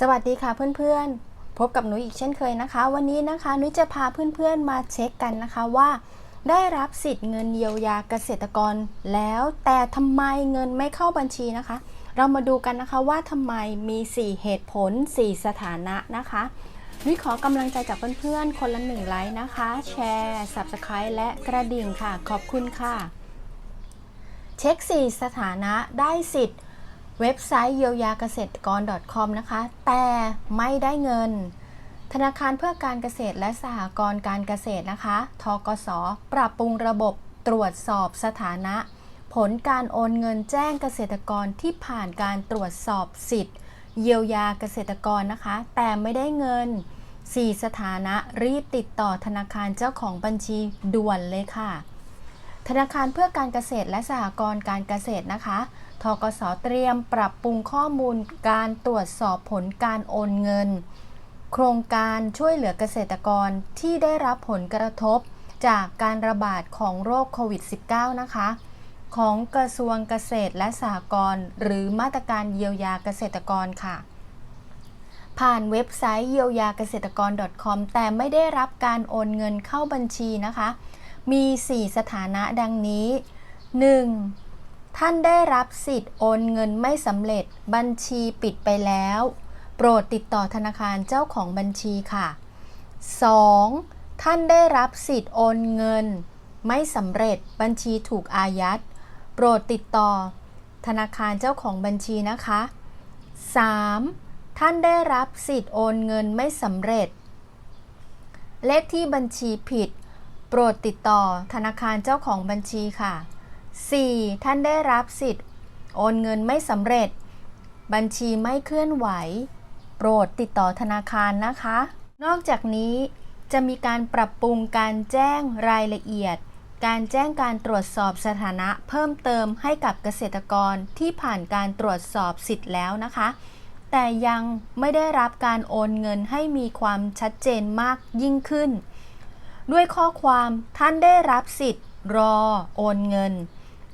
สวัสดีค่ะเพื่อนๆ พบกับหนูอีกเช่นเคยนะคะ วันนี้นะคะหนุจะพาเพื่อนๆมาเช็คกันนะคะว่า ได้รับสิทธิ์เงินเยียวยาเกษตรกรแล้วแต่ทำไมเงินไม่เข้าบัญชีนะคะ เรามาดูกันนะคะว่าทำไมมี 4 เหตุผล 4 สถานะนะคะนุ้ยขอกำลังใจจากเพื่อนๆ คนละหนึ่งไลค์นะคะ แชร์ Subscribe และกระดิ่งค่ะ ขอบคุณค่ะ เช็ค 4 สถานะได้สิทธิ์ เว็บไซต์เยียวยาเกษตรกร .com นะคะ แต่ไม่ได้เงิน ธนาคารเพื่อการเกษตรและสหกรณ์การเกษตรนะคะทกส ปรับปรุงระบบตรวจสอบสถานะ ผลการโอนเงินแจ้งเกษตรกรที่ผ่านการตรวจสอบสิทธิ์ เยียวยาเกษตรกรนะคะ แต่ไม่ได้เงิน 4 สถานะรีบติดต่อธนาคารเจ้าของบัญชีด่วนเลยค่ะ ธนาคารเพื่อการเกษตรและสหกรณ์การเกษตรนะคะ ทกสเตรียมปรับปรุงข้อมูลการตรวจสอบผลการโอนเงิน โครงการช่วยเหลือเกษตรกรที่ได้รับผลกระทบจากการระบาดของโรคโควิด -19 นะคะ ของกระทรวงเกษตรและสหกรณ์หรือมาตรการเยียวยาเกษตรกรค่ะ ผ่านเว็บไซต์เยียวยาเกษตรกร .com แต่ไม่ได้รับการโอนเงินเข้าบัญชีนะคะ มี 4 สถานะดังนี้ 1. ท่านได้รับสิทธิ์โอนเงินไม่สำเร็จบัญชีปิดไปแล้ว โปรดติดต่อธนาคารเจ้าของบัญชีค่ะ 2. ท่านได้รับสิทธิ์โอนเงิน ไม่สำเร็จบัญชีถูกอายัด โปรดติดต่อ ธนาคารเจ้าของบัญชีนะคะ 3. ท่านได้รับสิทธิ์โอนเงินไม่สำเร็จ เลขที่บัญชีผิด โปรดติดต่อธนาคารเจ้าของบัญชีค่ะ 4. ท่านได้รับสิทธิ์ โอนเงินไม่สำเร็จ บัญชีไม่เคลื่อนไหว โปรดติดต่อธนาคารนะคะ นอกจากนี้จะมีการปรับปรุงการแจ้งรายละเอียด การแจ้งการตรวจสอบสถานะเพิ่มเติมให้กับเกษตรกรที่ผ่านการตรวจสอบสิทธิ์แล้วนะคะ แต่ยังไม่ได้รับการโอนเงินให้มีความชัดเจนมากยิ่งขึ้น ด้วยข้อความท่านได้รับสิทธิ์รอโอนเงิน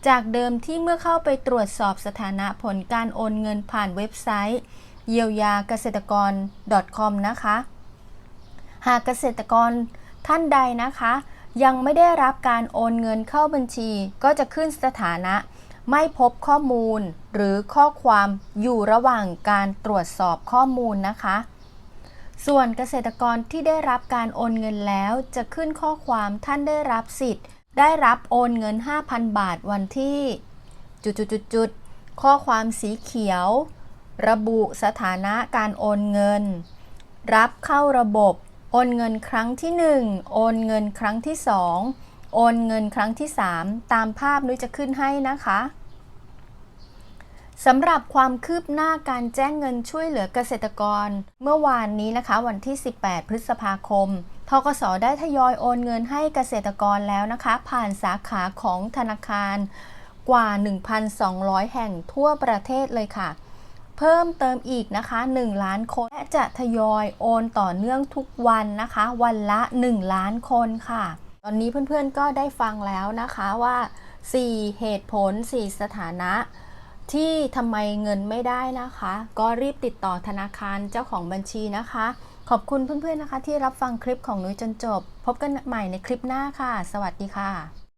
จากเดิมที่เมื่อเข้าไปตรวจสอบสถานะผลการโอนเงินผ่านเว็บไซต์ เยียวยาเกษตรกร .com นะคะ หากเกษตรกรท่านใดนะคะ ยังไม่ได้รับการโอนเงินเข้าบัญชี ก็จะขึ้นสถานะไม่พบข้อมูลหรือข้อความอยู่ระหว่างการตรวจสอบข้อมูลนะคะ ส่วนเกษตรกรที่ได้รับการโอนเงินแล้วจะขึ้นข้อความท่านได้รับสิทธิ์ ได้รับโอนเงิน 5,000 บาทวันที่จุดๆๆข้อความสีเขียว ระบุสถานะการโอนเงิน รับเข้าระบบ โอนเงินครั้งที่ 1 โอนเงินครั้งที่ 2 โอนเงินครั้งที่ 3 ตามภาพนุ้ยจะขึ้นให้นะคะสำหรับความคืบหน้าการแจ้งเงินช่วยเหลือเกษตรกร เมื่อวานนี้นะคะ วันที่ 18 พฤษภาคม กสได้ทยอยโอนเงินให้เกษตรกรแล้วนะคะ ผ่านสาขาของธนาคารกว่า 1,200 แห่งทั่วประเทศเลยค่ะ เพิ่มเติมอีกนะคะ 1 ล้านคน และจะทยอยโอนต่อเนื่องทุกวันนะคะ วันละ 1 ล้านคนค่ะ ตอนนี้เพื่อนๆก็ได้ฟังแล้วนะคะว่า 4 เหตุผล 4 สถานะ ที่ทำไมเงินไม่ได้นะคะ ก็รีบติดต่อธนาคารเจ้าของบัญชีนะคะ ขอบคุณเพื่อนๆนะคะ ที่รับฟังคลิปของนุ้ยจนจบ พบกันใหม่ในคลิปหน้าค่ะ สวัสดีค่ะ